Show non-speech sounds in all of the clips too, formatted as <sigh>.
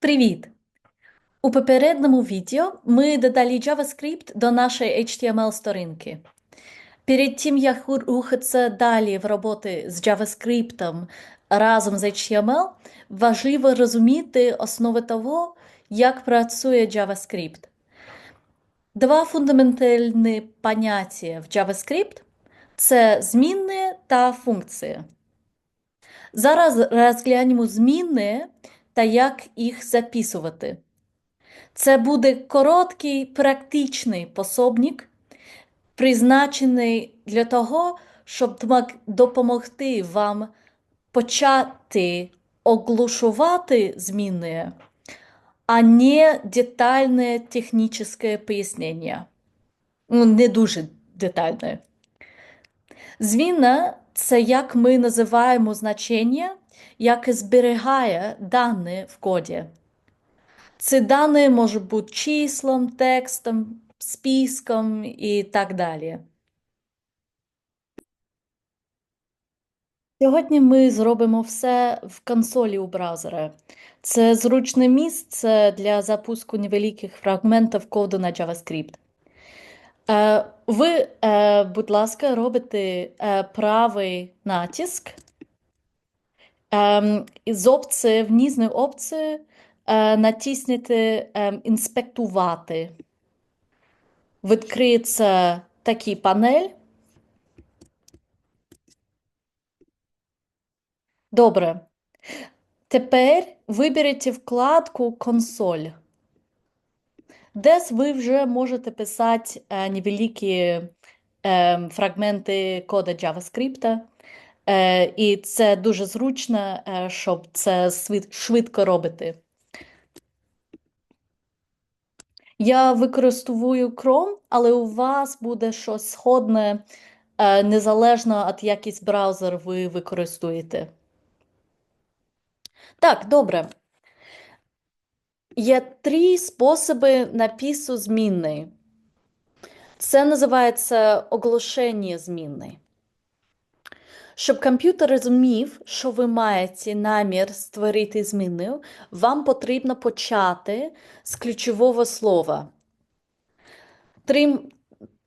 Привіт! У попередньому відео ми додали JavaScript до нашої HTML-сторінки. Перед тим, як рухатися далі в роботи з JavaScript разом з HTML, важливо розуміти основи того, як працює JavaScript. Два фундаментальні поняття в JavaScript – це змінні та функції. Зараз розглянемо змінні та як їх записувати. Це буде короткий практичний пособник, призначений для того, щоб допомогти вам почати оглушувати зміни, а не детальне технічне пояснення. Ну, не дуже детальне. Зміна це як ми називаємо значення, яке зберігає дані в коді. Ці дані можуть бути числом, текстом, списком і так далі. Сьогодні ми зробимо все в консолі у браузера. Це зручне місце для запуску невеликих фрагментів коду на JavaScript. Е, ви, е, будь ласка, робите е, правий натиск. Ем, з опції, в нижній опції натиснете ем, інспектувати. Відкриється такий панель. Добре. Тепер виберіть вкладку консоль. Десь ви вже можете писати е, невеликі е, фрагменти кода JavaScript. Е, і це дуже зручно, е, щоб це швидко робити. Я використовую Chrome, але у вас буде щось сходне, е, незалежно від якийсь браузер ви використовуєте. Так, добре. Є три способи напису змінної. Це називається оголошення змінної. Щоб комп'ютер розумів, що ви маєте намір створити зміну, вам потрібно почати з ключового слова. Три,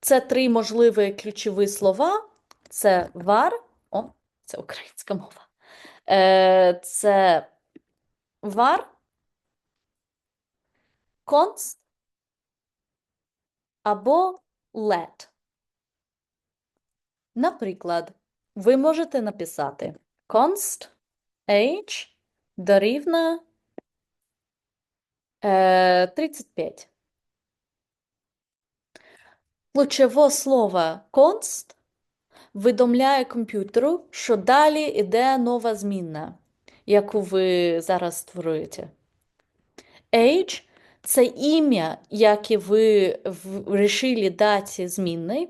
це три можливі ключові слова: це var, о, це українська мова. Е, Це var, const або let. Наприклад, ви можете написати const age дорівнює е, 35. Ключове слово const повідомляє комп'ютеру, що далі йде нова змінна, яку ви зараз створюєте. Age – це ім'я, яке ви вирішили дати змінний.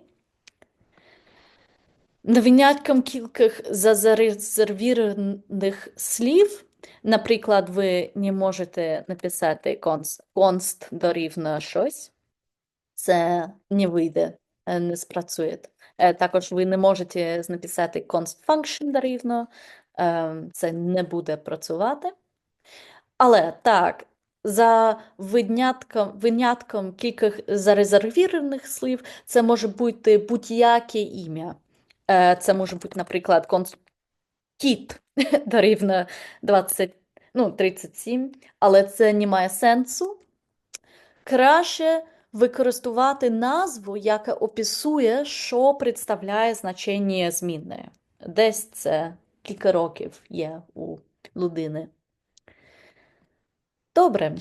Винятком кількох зарезервірованих слів, наприклад, ви не можете написати const, const дорівнює щось, це не вийде, е, не спрацює. Е, також ви не можете написати const function дорівнює, е, це не буде працювати. Але так, за винятком винятком кількох зарезервірованих слів, це може бути будь-яке ім'я. Е, це може бути, наприклад, конст... кіт <laughs> дорівнює 20, ну, 37, але це не має сенсу. Краще використовувати назву, яка описує, що представляє значення змінної. Десь це кілька років є у людини. Добре.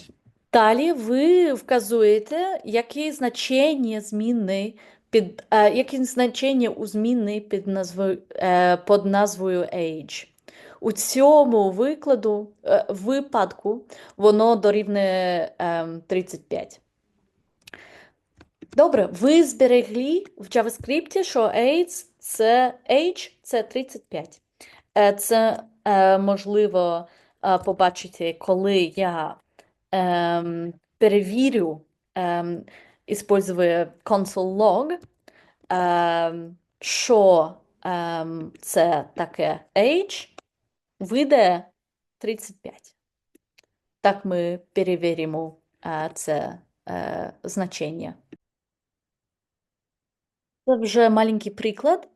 Далі ви вказуєте, яке значення змінний під е, яке значення у змінний під назвою, е, під назвою age. У цьому викладу, е, випадку воно дорівнює е, 35. Добре, ви зберегли в JavaScript, що age це age це 35. Е, це е, можливо е, побачити, коли я е, перевірю. Е, использує console.log, ем, що ем, це таке age, вийде 35. Так ми перевіримо е, це е, значення. Це вже маленький приклад.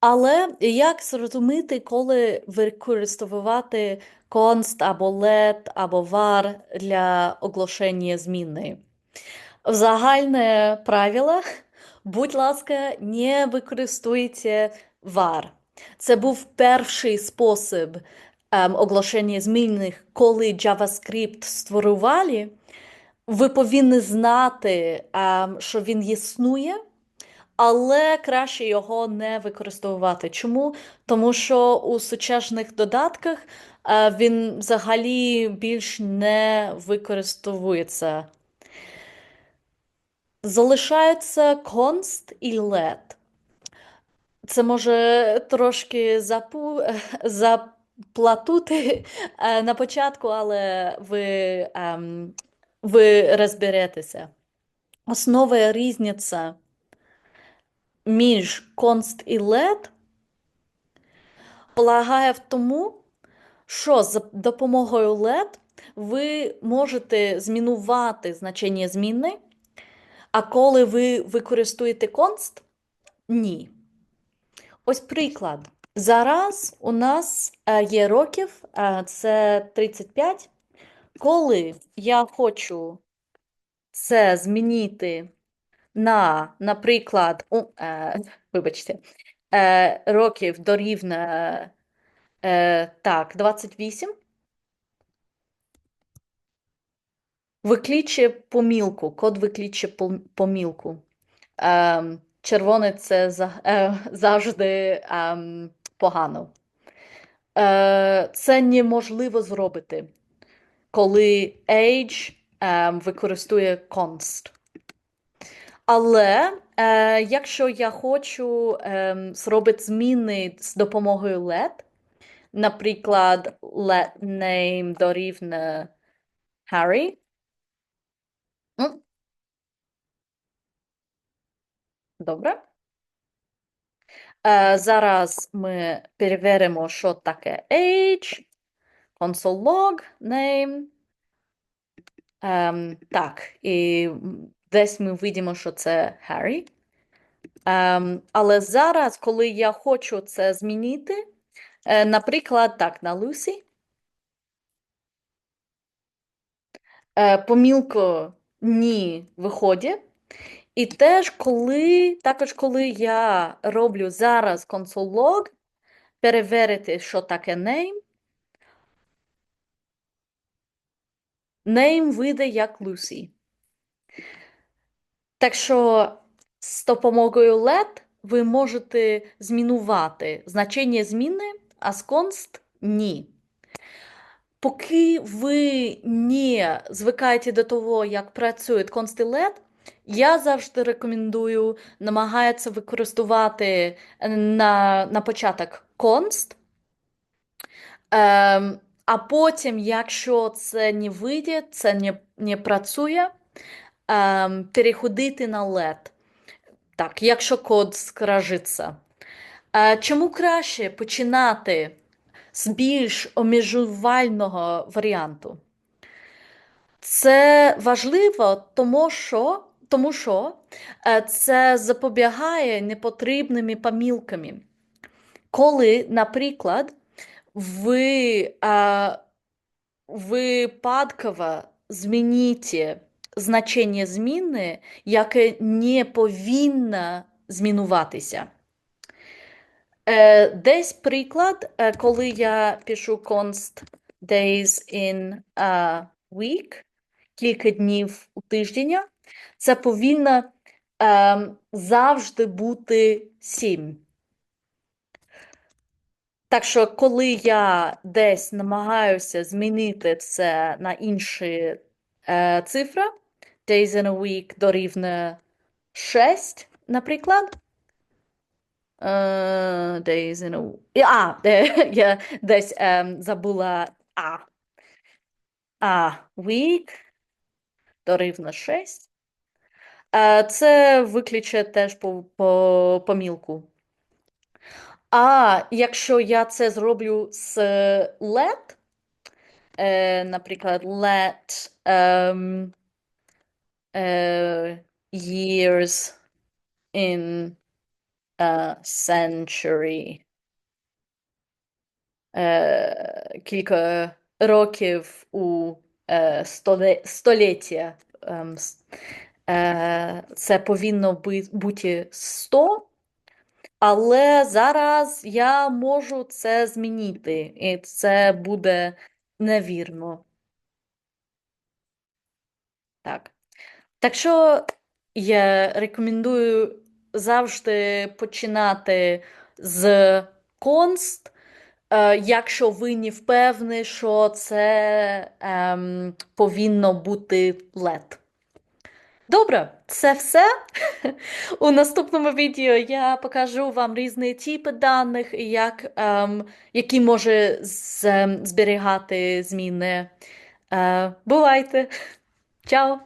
Але як зрозуміти, коли використовувати const або let або var для оголошення зміни? Загальне правило, будь ласка, не використовуйте var. Це був перший спосіб ем, оголошення змінних, коли JavaScript створювали. Ви повинні знати, ем, що він існує, але краще його не використовувати. Чому? Тому що у сучасних додатках е, він взагалі більш не використовується. Залишається const і let. Це може трошки запу... <laughs> заплатути е, на початку, але ви, ем, ви розберетеся. Основа різниця між const і let полягає в тому, що за допомогою let ви можете змінувати значення зміни, а коли ви використовуєте const, ні. Ось приклад. Зараз у нас е, є років, е, це 35. Коли я хочу це змінити на, наприклад, у, е, вибачте, е, років дорівнює е, так, 28, викличе помілку, код викличе пом- помілку. Ем, червоне це е, завжди ем, погано. Е, це неможливо зробити, коли age ем, використовує const. Але е, якщо я хочу зробити зміни з допомогою let, наприклад, let name дорівнює Harry. Добре. Е, зараз ми перевіримо, що таке age, console log, name. Ем, так, і десь ми видимо, що це Harry. Ем, але зараз, коли я хочу це змінити, е, наприклад, так, на Lucy, е, помілку ні виходить. І теж коли, також коли я роблю зараз log, перевірити, що таке name, name вийде як Lucy. Так що з допомогою let ви можете змінувати значення зміни, а з const – ні. Поки ви не звикаєте до того, як працює const і let, я завжди рекомендую намагатися використовувати на, на початок const, ем, а потім, якщо це не вийде, це не, не працює, ем, переходити на LED. Так, якщо код скражиться. Е, чому краще починати з більш обмежувального варіанту? Це важливо, тому що, тому що е, це запобігає непотрібними помилками. Коли, наприклад, ви е, випадково зміните значення зміни, яке не повинно змінуватися. Е, Десь приклад, коли я пишу const days in a week, кілька днів у тиждень, це повинно е, завжди бути 7. Так що, коли я десь намагаюся змінити це на інші е, цифри, days in a week дорівнює 6, наприклад. Е, days in a week. А, <laughs> я десь ем, забула А. А, week дорівнює 6. Е, це виключе теж по, по помілку. А якщо я це зроблю з LED, е, наприклад, let ем, е, years in a century. Е, кілька років у столе, століття. Е, це повинно бути 100, але зараз я можу це змінити, і це буде невірно. Так. Так що я рекомендую завжди починати з конст, е, якщо ви не впевнені, що це ем, повинно бути лед. Добре, це все. У наступному відео я покажу вам різні типи даних як, ем, які може з- ем, зберігати зміни. Е, бувайте! Чао!